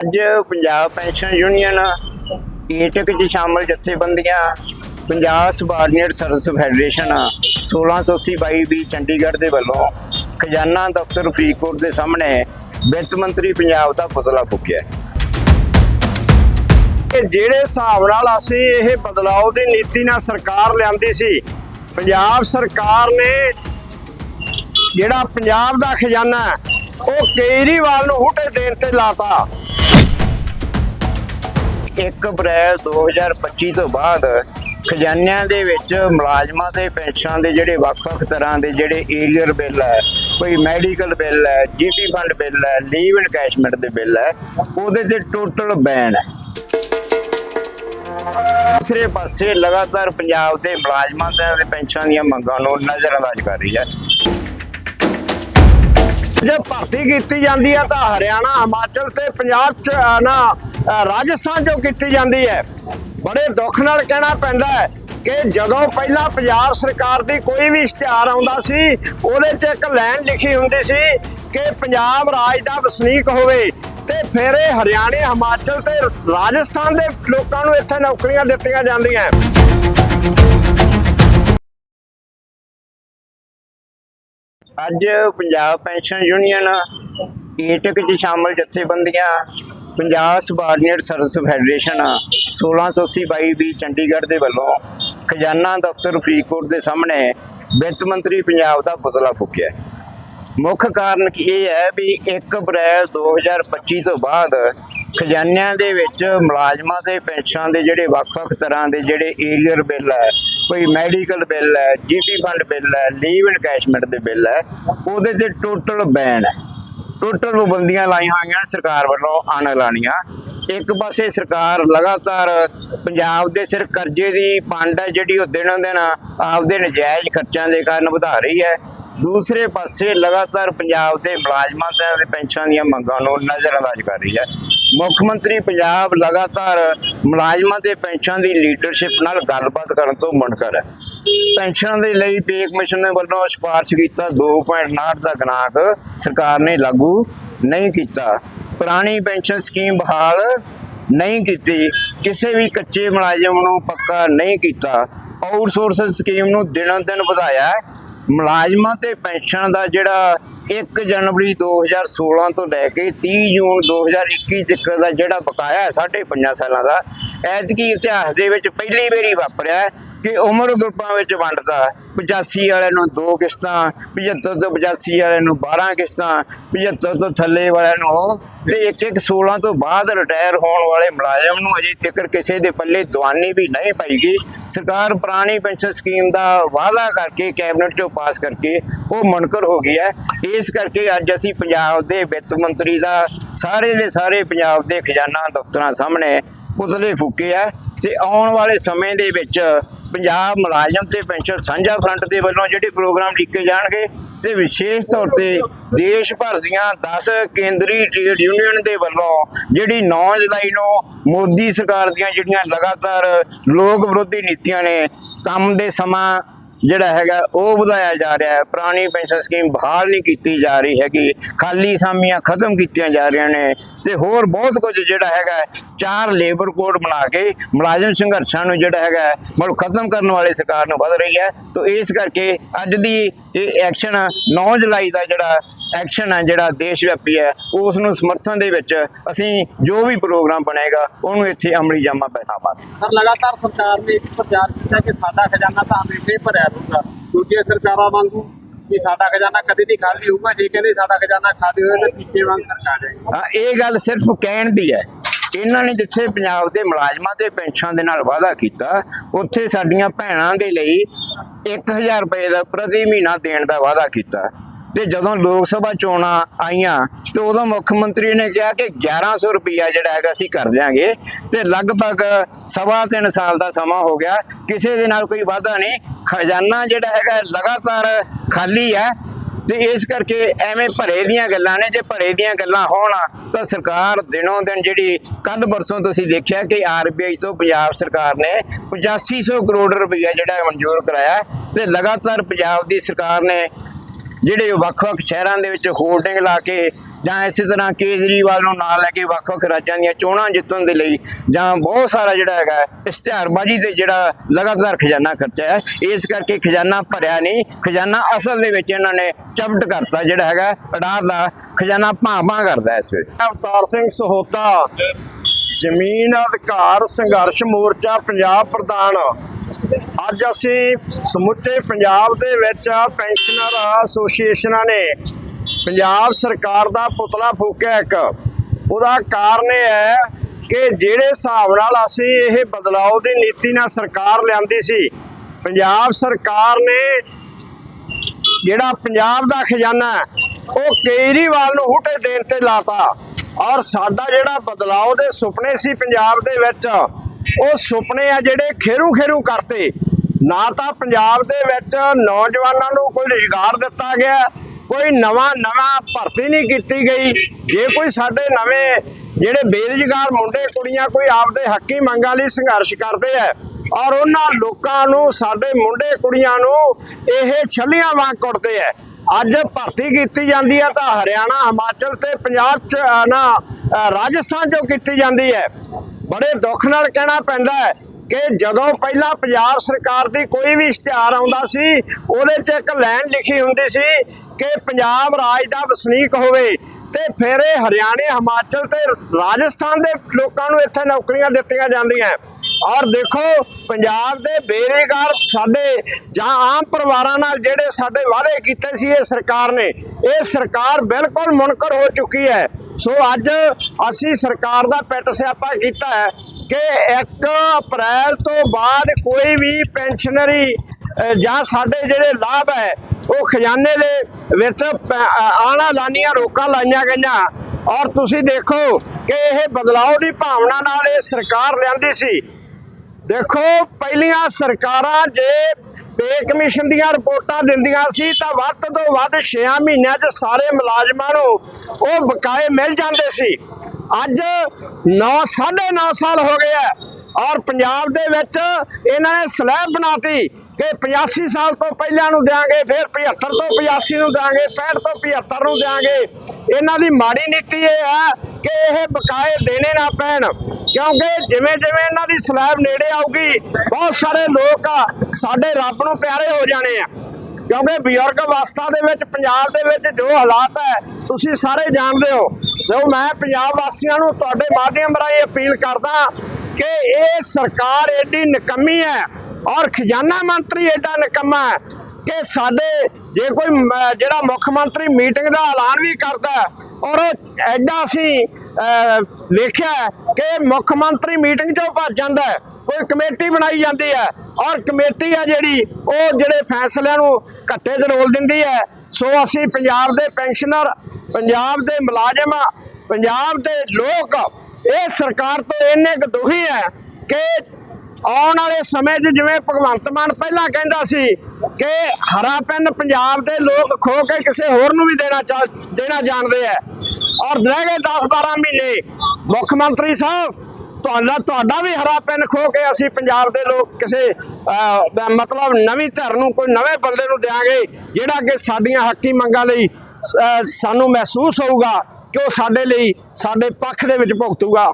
ਅੱਜ Punjab pension union AITUC ਚ ਸ਼ਾਮਲ ਜਥੇਬੰਦੀਆਂ, Punjab subordinate service federation 1680 22 Chandigarh ਦੇ ਵੱਲੋਂ ਖਜ਼ਾਨਾ ਦਫ਼ਤਰ ਫਰੀਦਕੋਟ ਦੇ ਸਾਹਮਣੇ ਵਿੱਤ ਮੰਤਰੀ ਪੰਜਾਬ ਦਾ ਪੁਤਲਾ ਫੂਕਿਆ। ਕਿ ਜਿਹੜੇ ਹਿਸਾਬ ਨਾਲ ਅਸੀਂ ਇਹ ਬਦਲਾਅ ਦੀ ਨੀਤੀ ਨਾਲ ਸਰਕਾਰ ਲਿਆਂਦੀ ਸੀ, ਪੰਜਾਬ ਸਰਕਾਰ ਨੇ ਜਿਹੜਾ ਪੰਜਾਬ ਦਾ ਖਜ਼ਾਨਾ, ਉਹ ਕੇਜਰੀਵਾਲ ਨੂੰ ਹੁਟੇ ਦੇਣ ਤੇ ਲਾਤਾ। 1 ਅਪ੍ਰੈਲ 2025 ਤੋਂ ਬਾਅਦ ਖਜ਼ਾਨਿਆਂ ਦੇ ਵਿੱਚ ਮੁਲਾਜ਼ਮਾਂ ਦੇ ਪੈਨਸ਼ਨਾਂ ਦੇ ਜਿਹੜੇ ਵੱਖ-ਵੱਖ ਤਰ੍ਹਾਂ ਦੇ ਜਿਹੜੇ ਏਰੀਅਰ ਬਿੱਲ ਹੈ, ਕੋਈ ਮੈਡੀਕਲ ਬਿੱਲ ਹੈ ਜੀਪੀ ਫੰਡ ਬਿੱਲ ਹੈ, ਲੀਵ ਇਨਕੈਸ਼ਮੈਂਟ ਦੇ ਬਿੱਲ ਹੈ, ਉਹਦੇ ਤੇ ਟੋਟਲ ਬੈਨ ਹੈ। ਦੂਸਰੇ ਪਾਸੇ ਲਗਾਤਾਰ ਪੰਜਾਬ ਦੇ ਮੁਲਾਜ਼ਮਾਂ ਦੇ ਪੈਨਸ਼ਨ ਦੀਆਂ ਮੰਗਾਂ ਨੂੰ ਨਜ਼ਰਅੰਦਾਜ਼ ਕਰ ਰਹੀ ਹੈ। ਜੇ ਭਰਤੀ ਕੀਤੀ ਜਾਂਦੀ ਹੈ ਤਾਂ ਹਰਿਆਣਾ, ਹਿਮਾਚਲ ਤੇ ਪੰਜਾਬ ਚ ਨਾ ਰਾਜਸਥਾਨ ਚੋਂ ਕੀਤੀ ਜਾਂਦੀ ਹੈ। ਬੜੇ ਦੁੱਖ ਨਾਲ ਕਹਿਣਾ ਪੈਂਦਾ ਹੈ ਕਿ ਜਦੋਂ ਪਹਿਲਾਂ ਪੰਜਾਬ ਸਰਕਾਰ ਦੀ ਕੋਈ ਵੀ ਇਸ਼ਤਿਹਾਰ ਆਉਂਦਾ ਸੀ, ਉਹਦੇ 'ਚ ਇੱਕ ਲਾਈਨ ਲਿਖੀ ਹੁੰਦੀ ਸੀ ਕਿ ਪੰਜਾਬ ਰਾਜ ਦਾ ਵਸਨੀਕ ਹੋਵੇ ਤੇ ਫਿਰ ਇਹ ਹਰਿਆਣੇ, ਹਿਮਾਚਲ ਤੇ ਰਾਜਸਥਾਨ ਦੇ ਲੋਕਾਂ ਨੂੰ ਇੱਥੇ ਨੌਕਰੀਆਂ ਦਿੱਤੀਆਂ ਜਾਂਦੀਆਂ ਅੱਜ ਪੰਜਾਬ ਪੈਨਸ਼ਨ ਯੂਨੀਅਨ, ਏਟਕ ਚ ਸ਼ਾਮਲ ਜਥੇਬੰਦੀਆਂ Punjab subordinate service federation 1680 22 Chandigarh ਦੇ ਵੱਲੋਂ ਖਜ਼ਾਨਾ ਦਫ਼ਤਰ ਫਰੀਦਕੋਟ ਦੇ ਸਾਹਮਣੇ ਵਿੱਤ ਮੰਤਰੀ ਪੰਜਾਬ ਦਾ ਪੁਤਲਾ ਫੂਕਿਆ। ਮੁੱਖ ਕਾਰਨ ਕੀ ਇਹ ਹੈ ਵੀ 1 ਅਪ੍ਰੈਲ 2025 ਤੋਂ ਬਾਅਦ ਖਜ਼ਾਨਿਆਂ ਦੇ ਵਿੱਚ ਮੁਲਾਜ਼ਮਾਂ ਦੇ ਪੈਨਸ਼ਨਾਂ ਦੇ ਜਿਹੜੇ ਵੱਖ-ਵੱਖ ਤਰ੍ਹਾਂ ਦੇ ਜਿਹੜੇ ਏਰੀਅਰ ਬਿੱਲ ਹੈ, ਕੋਈ ਮੈਡੀਕਲ ਬਿੱਲ ਹੈ, ਜੀਪੀ ਫੰਡ ਬਿੱਲ ਹੈ ਲੀਵ ਇਨਕੈਸ਼ਮੈਂਟ ਦੇ ਬਿੱਲ ਹੈ, ਉਹਦੇ ਤੇ ਟੋਟਲ ਬੈਨ ਹੈ। ਟੋਟਲ ਪਾਬੰਦੀਆਂ ਲਾਈਆਂ ਹੋਈਆਂ ਸਰਕਾਰ ਵੱਲੋਂ ਆਣ ਇੱਕ ਪਾਸੇ ਸਰਕਾਰ ਲਗਾਤਾਰ ਪੰਜਾਬ ਦੇ ਸਿਰ ਕਰਜ਼ੇ ਦੀ ਪੰਡ ਹੈ, ਜਿਹੜੀ ਉਹ ਦਿਨੋਂ ਦਿਨ ਆਪਦੇ ਨਜਾਇਜ਼ ਖਰਚਿਆਂ ਦੇ ਕਾਰਨ ਵਧਾ ਰਹੀ ਹੈ। ਦੂਸਰੇ ਪਾਸੇ ਲਗਾਤਾਰ ਪੰਜਾਬ ਦੇ ਮੁਲਾਜ਼ਮਾਂ ਤੇ ਪੈਨਸ਼ਨਾਂ ਦੀਆਂ ਮੰਗਾਂ ਨੂੰ ਨਜ਼ਰਅੰਦਾਜ਼ ਕਰ ਰਹੀ ਹੈ। ਮੁੱਖ ਮੰਤਰੀ ਪੰਜਾਬ ਲਗਾਤਾਰ ਮੁਲਾਜ਼ਮਾਂ ਦੇ ਪੈਨਸ਼ਨ ਦੀ ਲੀਡਰਸ਼ਿਪ ਨਾਲ ਗੱਲਬਾਤ ਕਰਨ ਤੋਂ ਮੁਨਕਰ ਹੈ। ਪੈਨਸ਼ਨ ਦੇ ਲਈ ਪੇ ਕਮਿਸ਼ਨ ਵੱਲੋਂ ਸਿਫਾਰਸ਼ ਕੀਤਾ 2.9 ਦਾ ਗਨਾਕ ਸਰਕਾਰ ਨੇ ਲਾਗੂ ਨਹੀਂ ਕੀਤਾ। ਪੁਰਾਣੀ ਪੈਨਸ਼ਨ ਸਕੀਮ ਬਹਾਲ ਨਹੀਂ ਕੀਤੀ। ਕਿਸੇ ਵੀ ਕੱਚੇ ਮੁਲਾਜ਼ਮ ਨੂੰ ਪੱਕਾ ਨਹੀਂ ਕੀਤਾ। ਆਊਟਸੋਰਸਿੰਗ ਸਕੀਮ ਨੂੰ ਦਿਨੋਂ ਦਿਨ ਵਧਾਇਆ ਮੁਲਾਜ਼ਮਾਂ ਤੇ ਪੈਨਸ਼ਨ ਦਾ ਜਿਹੜਾ 1 ਜਨਵਰੀ 2016 ਤੋਂ ਲੈ ਕੇ 30 ਜੂਨ 2021 ਤੱਕ ਦਾ ਜਿਹੜਾ ਬਕਾਇਆ ਹੈ, ਸਾਢੇ ਪੰਜਾਂ ਸਾਲਾਂ ਦਾ, ਐਤਕੀ ਇਤਿਹਾਸ ਦੇ ਵਿੱਚ ਪਹਿਲੀ ਵਾਰੀ ਵਾਪਰਿਆ ਕਿ ਉਮਰ ਗਰੁੱਪਾਂ ਵਿੱਚ ਵੰਡਦਾ 85 ਵਾਲਿਆਂ ਨੂੰ ਦੋ ਕਿਸ਼ਤਾਂ 75 ਤੋਂ 85 ਵਾਲੇ ਨੂੰ 12 ਕਿਸ਼ਤਾਂ 75 ਤੋਂ ਥੱਲੇ ਵਾਲਿਆਂ ਨੂੰ ਤੇ ਇੱਕ ਇੱਕ 16 ਤੋਂ ਬਾਅਦ ਰਿਟਾਇਰ ਹੋਣ ਵਾਲੇ ਮੁਲਾਜ਼ਮ ਨੂੰ ਅਜੇ ਤੱਕ ਕਿਸੇ ਦੇ ਪੱਲੇ ਦਵਾਨੀ ਵੀ ਨਹੀਂ ਪਾਈ ਗਈ। ਸਰਕਾਰ ਪੁਰਾਣੀ ਪੈਨਸ਼ਨ ਸਕੀਮ ਦਾ ਵਾਅਦਾ ਕਰਕੇ ਕੈਬਨਿਟ ਚੋਂ ਪਾਸ ਕਰਕੇ ਉਹ ਮੁਨਕਰ ਹੋ ਗਈ ਹੈ। ਇਸ ਕਰਕੇ ਅੱਜ ਅਸੀਂ ਪੰਜਾਬ ਦੇ ਵਿੱਤ ਮੰਤਰੀ ਦਾ ਸਾਰੇ ਦੇ ਸਾਰੇ ਪੰਜਾਬ ਦੇ ਖਜ਼ਾਨਾ ਦਫ਼ਤਰਾਂ ਸਾਹਮਣੇ ਪੁਤਲੇ ਫੂਕੇ ਆ ਤੇ ਆਉਣ ਵਾਲੇ ਸਮੇਂ ਦੇ ਵਿੱਚ ਪੰਜਾਬ ਮੁਲਾਜ਼ਮ ਤੇ ਪੈਨਸ਼ਨ ਸਾਂਝਾ ਫਰੰਟ ਦੇ ਵੱਲੋਂ ਜਿਹੜੇ ਪ੍ਰੋਗਰਾਮ ਲਿਖੇ ਜਾਣਗੇ ਤੇ ਵਿਸ਼ੇਸ਼ ਤੌਰ ਤੇ ਦੇਸ਼ ਭਰ ਦੀਆਂ 10 ਕੇਂਦਰੀ ਟ੍ਰੇਡ ਯੂਨੀਅਨ ਦੇ ਵੱਲੋਂ ਜਿਹੜੀ 9 ਜੁਲਾਈ ਨੂੰ ਮੋਦੀ ਸਰਕਾਰ ਦੀਆਂ ਜਿਹੜੀਆਂ ਲਗਾਤਾਰ ਲੋਕ ਵਿਰੋਧੀ ਨੀਤੀਆਂ ਨੇ, ਕੰਮ ਦੇ ਸਮਾਂ ਜਿਹੜਾ ਹੈਗਾ, ਉਹ ਵਧਾਇਆ ਜਾ ਰਿਹਾ ਹੈ। ਪੁਰਾਣੀ ਪੈਨਸ਼ਨ ਸਕੀਮ ਬਹਾਲ ਨਹੀਂ ਕੀਤੀ ਜਾ ਰਹੀ ਹੈਗੀ। ਖਾਲੀ ਸਾਮੀਆਂ ਖਤਮ ਕੀਤੀਆਂ ਜਾ ਰਹੀਆਂ ਨੇ। ਤੇ ਹੋਰ ਬਹੁਤ ਕੁਝ ਜਿਹੜਾ ਹੈਗਾ ਚਾਰ ਲੇਬਰ ਕੋਡ ਬਣਾ ਕੇ ਮੁਲਾਜ਼ਮ ਸੰਘਰਸ਼ਾਂ ਨੂੰ ਜਿਹੜਾ ਹੈਗਾ ਮਤਲਬ ਖਤਮ ਕਰਨ ਵਾਲੀ ਸਰਕਾਰ ਨੂੰ ਵਧ ਰਹੀ ਹੈ। ਤਾਂ ਇਸ ਕਰਕੇ ਅੱਜ ਦੀ ਇਹ ਐਕਸ਼ਨ 9 ਜੁਲਾਈ ਦਾ ਜਿਹੜਾ ਐਕਸ਼ਨ ਹੈ ਜਿਹੜਾ ਦੇਸ਼ ਵਿਆਪੀ ਹੈ ਉਸ ਨੂੰ ਸਮਰਥਨ ਦੇ ਵਿੱਚ ਅਸੀਂ ਜੋ ਵੀ ਪ੍ਰੋਗਰਾਮ ਬਣੇਗਾ ਉਹਨੂੰ ਇੱਥੇ ਅਮਲੀ ਜਾਮਾ ਪਹਿਨਾਵਾਂਗੇ ਸਰ ਲਗਾਤਾਰ ਸਰਕਾਰ ਨੇ ਇੱਕ ਪ੍ਰਚਾਰ ਕੀਤਾ ਕਿ ਸਾਡਾ ਖਜ਼ਾਨਾ ਤਾਂ ਹਮੇਸ਼ਾ ਹੀ ਭਰਿਆ ਰਹੂਗਾ। ਦੂਜੀਆਂ ਸਰਕਾਰਾਂ ਵਾਂਗੂ ਕਿ ਸਾਡਾ ਖਜ਼ਾਨਾ ਕਦੇ ਨਹੀਂ ਖਾਲੀ ਹੋਊਗਾ ਜੇ ਕਹਿੰਦੇ ਸਾਡਾ ਖਜ਼ਾਨਾ ਖਾਲੀ ਹੋਇਆ ਤਾਂ ਪਿੱਛੇ ਵਾਂਗ ਸਰਕਾਰ ਜਾਏਗੀ ਹਾਂ ਇਹ ਗੱਲ ਸਿਰਫ ਕਹਿਣ ਦੀ ਹੈ। ਇਹਨਾਂ ਨੇ ਜਿੱਥੇ ਪੰਜਾਬ ਦੇ ਮੁਲਾਜ਼ਮਾਂ ਦੇ ਪੈਨਸ਼ਨ ਦੇ ਨਾਲ ਵਾਅਦਾ ਕੀਤਾ ਉੱਥੇ ਸਾਡੀਆਂ ਭੈਣਾਂ ਦੇ ਲਈ 1000 ਰੁਪਏ ਦਾ ਪ੍ਰਤੀ ਮਹੀਨਾ ਦੇਣ ਦਾ ਵਾਅਦਾ ਕੀਤਾ। ਤੇ ਜਦੋਂ ਲੋਕ ਸਭਾ ਚੋਣਾਂ ਆਈਆਂ ਤੇ ਉਦੋਂ ਮੁੱਖ ਮੰਤਰੀ ਨੇ ਕਿਹਾ ਕਿ 1100 ਰੁਪਇਆ ਜਿਹੜਾ ਹੈਗਾ ਅਸੀਂ ਕਰ ਦਿਆਂਗੇ ਤੇ ਲਗਭਗ ਸਵਾ ਤਿੰਨ ਸਾਲ ਦਾ ਸਮਾਂ ਹੋ ਗਿਆ। ਕਿਸੇ ਦੇ ਨਾਲ ਕੋਈ ਵਾਅਦਾ ਨਹੀਂ। ਖਜ਼ਾਨਾ ਜਿਹੜਾ ਹੈਗਾ ਲਗਾਤਾਰ ਖਾਲੀ ਹੈ ਤੇ ਇਸ ਕਰਕੇ ਐਵੇਂ ਭਰੇ ਦੀਆਂ ਗੱਲਾਂ ਨੇ। ਜੇ ਭਰੇ ਦੀਆਂ ਗੱਲਾਂ ਹੋਣ ਤਾਂ ਸਰਕਾਰ ਦਿਨੋਂ ਦਿਨ ਜਿਹੜੀ ਕੱਲ ਪਰਸੋਂ ਤੁਸੀਂ ਦੇਖਿਆ ਕਿ ਆਰਬੀਆਈ ਤੋਂ ਪੰਜਾਬ ਸਰਕਾਰ ਨੇ 8500 ਕਰੋੜ ਰੁਪਈਆ ਜਿਹੜਾ ਮਨਜ਼ੂਰ ਕਰਾਇਆ ਤੇ ਲਗਾਤਾਰ ਪੰਜਾਬ ਦੀ ਸਰਕਾਰ ਨੇ ਜਿਹੜੇ ਵੱਖ-ਵੱਖ ਸ਼ਹਿਰਾਂ ਦੇ ਵਿੱਚ ਹੋਰਡਿੰਗ ਲਾ ਕੇ ਜਾਂ ਇਸੇ ਤਰ੍ਹਾਂ ਕੇਜਰੀਵਾਲ ਨੂੰ ਨਾਲ ਲੈ ਕੇ ਵੱਖ-ਵੱਖ ਰਾਜਾਂ ਦੀਆਂ ਚੋਣਾਂ ਜਿੱਤਣ ਦੇ ਲਈ ਜਾਂ ਬਹੁਤ ਸਾਰਾ ਜਿਹੜਾ ਹੈਗਾ ਇਸ਼ਤਿਹਾਰਬਾਜ਼ੀ ਤੇ ਜਿਹੜਾ ਲਗਾਤਾਰ ਖਜ਼ਾਨਾ ਖਰਚਿਆ ਹੈ, ਇਸ ਕਰਕੇ ਖਜ਼ਾਨਾ ਭਰਿਆ ਨਹੀਂ, ਖਜ਼ਾਨਾ ਅਸਲ ਦੇ ਵਿੱਚ ਇਹਨਾਂ ਨੇ ਚਪਟ ਕਰਤਾ ਜਿਹੜਾ ਹੈਗਾ, ਅਡਾਰ ਦਾ ਖਜ਼ਾਨਾ ਭਾਂ-ਭਾਂ ਕਰਦਾ ਇਸ ਵੇਲੇ। ਅਵਤਾਰ ਸਿੰਘ ਸਹੋਤਾ, ਜ਼ਮੀਨ ਅਧਿਕਾਰ ਸੰਘਰਸ਼ ਮੋਰਚਾ ਪੰਜਾਬ ਪ੍ਰਧਾਨ ਅੱਜ ਅਸੀਂ ਸਮੁੱਚੇ ਪੰਜਾਬ ਦੇ ਵਿੱਚ ਪੈਨਸ਼ਨਰ ਐਸੋਸੀਏਸ਼ਨਾਂ ਨੇ ਪੰਜਾਬ ਸਰਕਾਰ ਦਾ ਪੁਤਲਾ ਫੂਕਿਆ ਇੱਕ। ਉਹਦਾ ਕਾਰਨ ਇਹ ਹੈ ਕਿ ਜਿਹੜੇ ਹਿਸਾਬ ਨਾਲ ਅਸੀਂ ਇਹ ਬਦਲਾਅ ਦੀ ਨੀਤੀ ਨਾਲ ਸਰਕਾਰ ਲਿਆਂਦੀ ਸੀ, ਪੰਜਾਬ ਸਰਕਾਰ ਨੇ ਜਿਹੜਾ ਪੰਜਾਬ ਦਾ ਖਜ਼ਾਨਾ ਉਹ ਕੇਜਰੀਵਾਲ ਨੂੰ ਹੁਟੇ ਦੇਣ ਤੇ ਲਾਤਾ। ਔਰ ਸਾਡਾ ਜਿਹੜਾ ਬਦਲਾਅ ਦੇ ਸੁਪਨੇ ਸੀ ਪੰਜਾਬ ਦੇ ਵਿੱਚ, ਉਹ ਸੁਪਨੇ ਆ ਜਿਹੜੇ ਖੇਰੂ ਖੇਰੂ ਕਰਤੇ। ਨਾ ਤਾਂ ਪੰਜਾਬ ਦੇ ਵਿੱਚ ਨੌਜਵਾਨਾਂ ਨੂੰ ਕੋਈ ਰੁਜ਼ਗਾਰ ਦਿੱਤਾ ਗਿਆ, ਕੋਈ ਨਵਾਂ ਨਵਾਂ ਭਰਤੀ ਨਹੀਂ ਕੀਤੀ ਗਈ। ਜੇ ਕੋਈ ਸਾਡੇ ਨਵੇਂ ਜਿਹੜੇ ਬੇਰੁਜ਼ਗਾਰ ਮੁੰਡੇ, ਕੁੜੀਆਂ ਕੋਈ ਆਪਦੇ ਹੱਕੀ ਮੰਗਾਂ ਲਈ ਸੰਘਰਸ਼ ਕਰਦੇ ਆ ਔਰ ਉਹਨਾਂ ਲੋਕਾਂ ਨੂੰ, ਸਾਡੇ ਮੁੰਡੇ, ਕੁੜੀਆਂ ਨੂੰ ਇਹ ਛੱਲੀਆਂ ਵਾਂਗ ਕੁੱਟਦੇ ਐ ਅੱਜ ਭਰਤੀ ਕੀਤੀ ਜਾਂਦੀ ਹੈ ਤਾਂ ਹਰਿਆਣਾ, ਹਿਮਾਚਲ ਤੇ ਪੰਜਾਬ ਚ, ਨਾ ਰਾਜਸਥਾਨ ਚੋਂ ਕੀਤੀ ਜਾਂਦੀ ਹੈ ਬੜੇ ਦੁੱਖ ਨਾਲ ਕਹਿਣਾ ਪੈਂਦਾ ਹੈ ਕਿ ਜਦੋਂ ਪਹਿਲਾਂ ਪੰਜਾਬ ਸਰਕਾਰ ਦੀ ਕੋਈ ਵੀ ਇਸ਼ਤਿਹਾਰ ਆਉਂਦਾ ਸੀ, ਉਹਦੇ 'ਚ ਇੱਕ ਲਾਈਨ ਲਿਖੀ ਹੁੰਦੀ ਸੀ ਕਿ ਪੰਜਾਬ ਰਾਜ ਦਾ ਵਸਨੀਕ ਹੋਵੇ ਤੇ ਫਿਰ ਇਹ ਹਰਿਆਣੇ, ਹਿਮਾਚਲ ਤੇ ਰਾਜਸਥਾਨ ਦੇ ਲੋਕਾਂ ਨੂੰ ਇੱਥੇ ਨੌਕਰੀਆਂ ਦਿੱਤੀਆਂ ਜਾਂਦੀਆਂ। ਔਰ ਦੇਖੋ, ਪੰਜਾਬ ਦੇ ਬੇਰੁਜ਼ਗਾਰ ਸਾਡੇ ਜਾਂ ਆਮ ਪਰਿਵਾਰਾਂ ਨਾਲ ਜਿਹੜੇ ਸਾਡੇ ਵਾਅਦੇ ਕੀਤੇ ਸੀ ਇਹ ਸਰਕਾਰ ਨੇ, ਇਹ ਸਰਕਾਰ ਬਿਲਕੁਲ ਮੁਨਕਰ ਹੋ ਚੁੱਕੀ ਹੈ। ਸੋ ਅੱਜ ਅਸੀਂ ਸਰਕਾਰ ਦਾ ਪਿੱਟ ਸਿਆਪਾ ਕੀਤਾ ਹੈ। ਕਿ 1 ਅਪ੍ਰੈਲ ਤੋਂ ਬਾਅਦ ਕੋਈ ਵੀ ਪੈਨਸ਼ਨਰੀ ਜਾਂ ਸਾਡੇ ਜਿਹੜੇ ਲਾਭ ਹੈ, ਉਹ ਖਜ਼ਾਨੇ ਦੇ ਵਿੱਚ ਪ- ਅ- ਆਣਾ ਲਾਨੀਆਂ ਰੋਕਾਂ ਲਾਈਆਂ ਗਈਆਂ। ਔਰ ਤੁਸੀਂ ਦੇਖੋ ਕਿ ਇਹ ਬਦਲਾਅ ਦੀ ਭਾਵਨਾ ਨਾਲ ਇਹ ਸਰਕਾਰ ਲਿਆਂਦੀ ਸੀ। ਦੇਖੋ, ਪਹਿਲੀਆਂ ਸਰਕਾਰਾਂ ਜੇ ਪੇ ਕਮਿਸ਼ਨ ਦੀਆਂ ਰਿਪੋਰਟਾਂ ਦਿੰਦੀਆਂ ਸੀ, ਤਾਂ ਵੱਧ ਤੋਂ ਵੱਧ 6 ਮਹੀਨਿਆਂ 'ਚ ਸਾਰੇ ਮੁਲਾਜ਼ਮਾਂ ਨੂੰ ਉਹ ਬਕਾਏ ਮਿਲ ਜਾਂਦੇ ਸੀ। ਅੱਜ 9 9.5 ਸਾਲ ਹੋ ਗਏ ਹੈ ਔਰ ਪੰਜਾਬ ਦੇ ਵਿੱਚ ਇਹਨਾਂ ਨੇ ਸਲੈਬ ਬਣਾਤੀ ਕਿ 85 ਸਾਲ ਤੋਂ ਪਹਿਲਾਂ ਨੂੰ ਦਿਆਂਗੇ, ਫਿਰ 75 ਤੋਂ 85 ਨੂੰ ਦਿਆਂਗੇ 65 ਤੋਂ 75 ਨੂੰ ਦਿਆਂਗੇ। ਇਹਨਾਂ ਦੀ ਮਾੜੀ ਨੀਤੀ ਇਹ ਹੈ ਕਿ ਇਹ ਬਕਾਏ ਦੇਣੇ ਨਾ ਪੈਣ, ਕਿਉਂਕਿ ਜਿਵੇਂ ਜਿਵੇਂ ਇਹਨਾਂ ਦੀ ਸਲੈਬ ਨੇੜੇ ਆਊਗੀ, ਬਹੁਤ ਸਾਰੇ ਲੋਕ ਆ, ਸਾਡੇ ਰੱਬ ਨੂੰ ਪਿਆਰੇ ਹੋ ਜਾਣੇ ਆ। ਕਿਉਂਕਿ ਬਜ਼ੁਰਗ ਅਵਸਥਾ ਦੇ ਵਿੱਚ, ਪੰਜਾਬ ਦੇ ਵਿੱਚ ਜੋ ਹਾਲਾਤ ਹੈ, ਤੁਸੀਂ ਸਾਰੇ ਜਾਣਦੇ ਹੋ ਸੋ ਮੈਂ ਪੰਜਾਬ ਵਾਸੀਆਂ ਨੂੰ ਤੁਹਾਡੇ ਮਾਧਿਅਮ ਰਾਹੀਂ ਅਪੀਲ ਕਰਦਾ ਕਿ ਇਹ ਸਰਕਾਰ ਐਡੀ ਨਿਕੰਮੀ ਹੈ ਔਰ ਖਜ਼ਾਨਾ ਮੰਤਰੀ ਐਡਾ ਨਿਕੰਮਾ ਹੈ ਕਿ ਸਾਡੇ ਜੇ ਕੋਈ ਜਿਹੜਾ ਮੁੱਖ ਮੰਤਰੀ ਮੀਟਿੰਗ ਦਾ ਐਲਾਨ ਵੀ ਕਰਦਾ ਔਰ ਉਹ ਐਡਾ ਅਸੀਂ ਅਹ, ਵੇਖਿਆ ਕਿ ਮੁੱਖ ਮੰਤਰੀ ਮੀਟਿੰਗ 'ਚੋਂ ਭੱਜ ਜਾਂਦਾ ਕੋਈ ਕਮੇਟੀ ਬਣਾਈ ਜਾਂਦੀ ਹੈ ਔਰ ਕਮੇਟੀ ਆ ਜਿਹੜੀ ਉਹ ਜਿਹੜੇ ਫੈਸਲਿਆਂ ਨੂੰ ਘੱਟੇ 'ਚ ਰੋਲ ਦਿੰਦੀ ਹੈ ਸੋ ਅਸੀਂ ਪੰਜਾਬ ਦੇ ਪੈਨਸ਼ਨਰ, ਪੰਜਾਬ ਦੇ ਮੁਲਾਜ਼ਮ, ਪੰਜਾਬ ਦੇ ਲੋਕ, ਇਹ ਸਰਕਾਰ ਤੋਂ ਇੰਨੇ ਕੁ ਦੁਖੀ ਹੈ ਕਿ ਆਉਣ ਵਾਲੇ ਸਮੇਂ 'ਚ ਜਿਵੇਂ ਭਗਵੰਤ ਮਾਨ ਪਹਿਲਾਂ ਕਹਿੰਦਾ ਸੀ ਕਿ ਹਰਾ ਪੈਨ ਪੰਜਾਬ ਦੇ ਲੋਕ ਖੋ ਕੇ ਕਿਸੇ ਹੋਰ ਨੂੰ ਵੀ ਦੇਣਾ ਚਾ, ਦੇਣਾ ਜਾਣਦੇ ਆ ਔਰ ਰਹਿ ਗਏ 10 12 ਮਹੀਨੇ ਮੁੱਖ ਮੰਤਰੀ ਸਾਹਿਬ ਤੁਹਾਡਾ ਤੁਹਾਡਾ ਵੀ ਹਰਾ ਪੈਨ ਖੋ ਕੇ ਅਸੀਂ ਪੰਜਾਬ ਦੇ ਲੋਕ ਕਿਸੇ ਮਤਲਬ ਨਵੀਂ ਧਿਰ ਨੂੰ ਕੋਈ ਨਵੇਂ ਬੰਦੇ ਨੂੰ ਦੇਾਂਗੇ ਜਿਹੜਾ ਕਿ ਸਾਡੀਆਂ ਹੱਕੀ ਮੰਗਾਂ ਲਈ ਸਾਨੂੰ ਮਹਿਸੂਸ ਹੋਊਗਾ ਕਿ ਉਹ ਸਾਡੇ ਲਈ, ਸਾਡੇ ਪੱਖ ਦੇ ਵਿੱਚ ਭੁਗਤੂਗਾ।